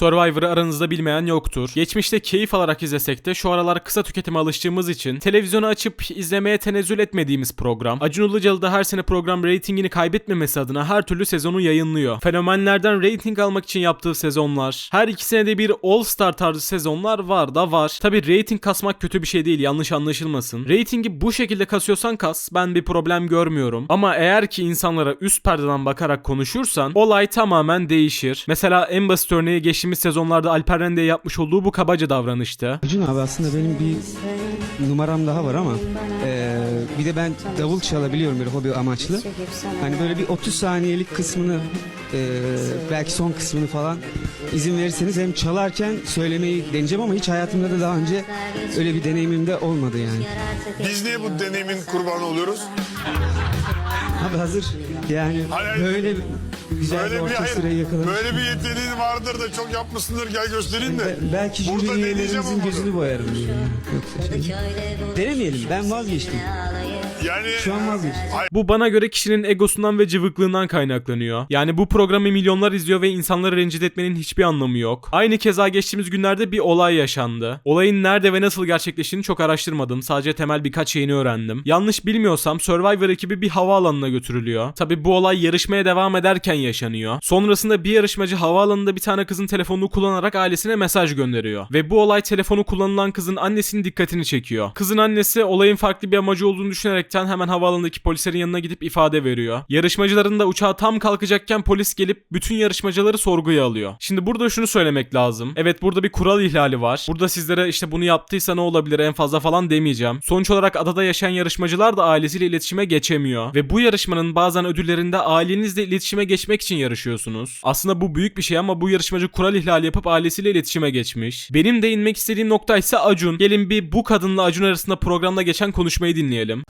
Survivor'ı aranızda bilmeyen yoktur. Geçmişte keyif alarak izlesek de şu aralar kısa tüketime alıştığımız için televizyonu açıp izlemeye tenezzül etmediğimiz program. Acun Ilıcalı da her sene program reytingini kaybetmemesi adına her türlü sezonu yayınlıyor. Fenomenlerden reyting almak için yaptığı sezonlar. Her iki senede bir All Star tarzı sezonlar var da var. Tabi reyting kasmak kötü bir şey değil yanlış anlaşılmasın. Reytingi bu şekilde kasıyorsan kas ben bir problem görmüyorum. Ama eğer ki insanlara üst perdeden bakarak konuşursan olay tamamen değişir. Mesela en basit örneği geçtiğimiz sezonlarda Alper Rende'ye yapmış olduğu bu kabaca davranıştı. Acun abi aslında benim bir numaram daha var ama eee, bir de ben davul çalabiliyorum bir hobi amaçlı. Hani böyle bir 30 saniyelik kısmını eee, belki son kısmını falan izin verirseniz hem çalarken söylemeyi deneyeceğim ama hiç hayatımda da daha önce öyle bir deneyimim de olmadı yani. Biz niye bu deneyimin kurbanı oluyoruz? Abi hazır yani Hayır, böyle güzel bir Böyle bir hayır, böyle bir yeteneğin vardır da çok yapmışsındır gel göstereyim de. Be- belki jüri deneyeceğim üyelerimizin olmadı. gözünü boyarım diye. Yoksa şey- Denemeyelim ben vazgeçtim. Yani Şu an vazgeçtim. Bu bana göre kişinin egosundan ve cıvıklığından kaynaklanıyor. Yani bu programı milyonlar izliyor ve insanları rencide etmenin hiçbir anlamı yok. Aynı keza geçtiğimiz günlerde bir olay yaşandı. Olayın nerede ve nasıl gerçekleştiğini çok araştırmadım. Sadece temel birkaç şeyini öğrendim. Yanlış bilmiyorsam Survivor ekibi bir havaalanına götürülüyor. Tabi bu olay yarışmaya devam ederken yaşanıyor. Sonrasında bir yarışmacı havaalanında bir tane kızın telefonunu kullanarak ailesine mesaj gönderiyor. Ve bu olay telefonu kullanılan kızın annesinin dikkatini çekiyor. Kızın annesi olayın farklı bir amacı olduğunu düşünerekten hemen havaalanındaki polislerin yanına gidip ifade veriyor. Yarışmacıların da uçağa tam kalkacakken polis gelip bütün yarışmacıları sorguya alıyor. Şimdi burada şunu söylemek lazım. Evet burada bir kural ihlali var. Burada sizlere işte bunu yaptıysa ne olabilir en fazla falan demeyeceğim. Sonuç olarak adada yaşayan yarışmacılar da ailesiyle iletişime geçemiyor. Ve bu yarışmanın bazen ödüllerinde ailenizle iletişime geçmek için yarışıyorsunuz. Aslında bu büyük bir şey ama bu yarışmacı kural ihlali yapıp ailesiyle iletişime geçmiş. Benim değinmek istediğim nokta ise Acun. Gelin bir bu kadınla Acun arasında programda geçen konuşmayı dinleyelim.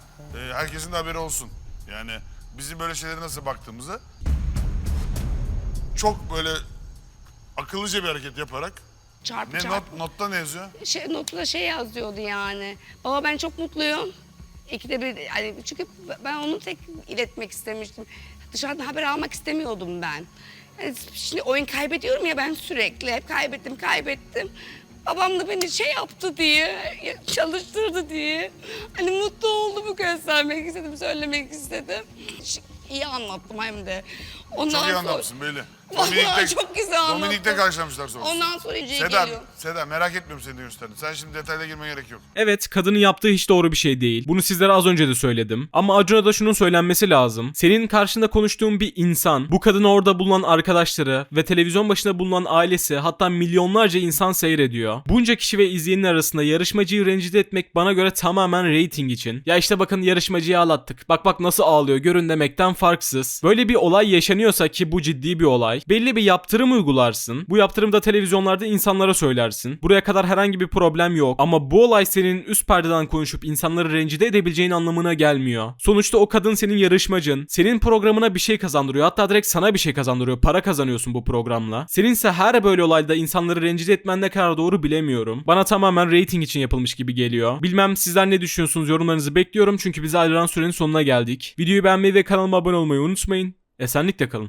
E, herkesin de haberi olsun. Yani bizim böyle şeylere nasıl baktığımızı çok böyle akıllıca bir hareket yaparak Çarpı ne çarpı. not, notta ne yazıyor? Şey, notla şey yazıyordu yani. Baba ben çok mutluyum. İkide bir yani çünkü ben onu tek iletmek istemiştim. Dışarıdan haber almak istemiyordum ben. Yani şimdi oyun kaybediyorum ya ben sürekli hep kaybettim kaybettim. Babam da beni şey yaptı diye, çalıştırdı diye. Hani mutlu olduğumu göstermek istedim, söylemek istedim. İyi anlattım hem de. Ondan Çok iyi sonra- anlamışsın belli. Vallahi Dominik'te- çok güzel anlattım. Dominik'te karşılamışlar sonra. Ondan sonra iyice Seda, geliyor. Seda merak etmiyorum seni de gösterdim. Sen şimdi detayla girmeye gerek yok. Evet kadının yaptığı hiç doğru bir şey değil. Bunu sizlere az önce de söyledim. Ama Acun'a da şunun söylenmesi lazım. Senin karşında konuştuğun bir insan, bu kadını orada bulunan arkadaşları ve televizyon başında bulunan ailesi hatta milyonlarca insan seyrediyor. Bunca kişi ve izleyenin arasında yarışmacıyı rencide etmek bana göre tamamen reyting için. Ya işte bakın yarışmacıyı ağlattık. Bak bak nasıl ağlıyor görün demekten farksız. Böyle bir olay yaşanıyorsa ki bu ciddi bir olay. Belli bir yaptırım uygularsın. Bu yaptırımı da televizyonlarda insanlara söylersin. Buraya kadar herhangi bir problem yok. Ama bu olay senin üst perdeden konuşup insanları rencide edebileceğin anlamına gelmiyor. Sonuçta o kadın senin yarışmacın. Senin programına bir şey kazandırıyor. Hatta direkt sana bir şey kazandırıyor. Para kazanıyorsun bu programla. Seninse her böyle olayda insanları rencide etmen ne kadar doğru bilemiyorum. Bana tamamen rating için yapılmış gibi geliyor. Bilmem sizler ne düşünüyorsunuz yorumlarınızı bekliyorum. Çünkü biz ayrılan sürenin sonuna geldik. Videoyu beğenmeyi ve kanalıma abone olmayı unutmayın. Esenlikle kalın.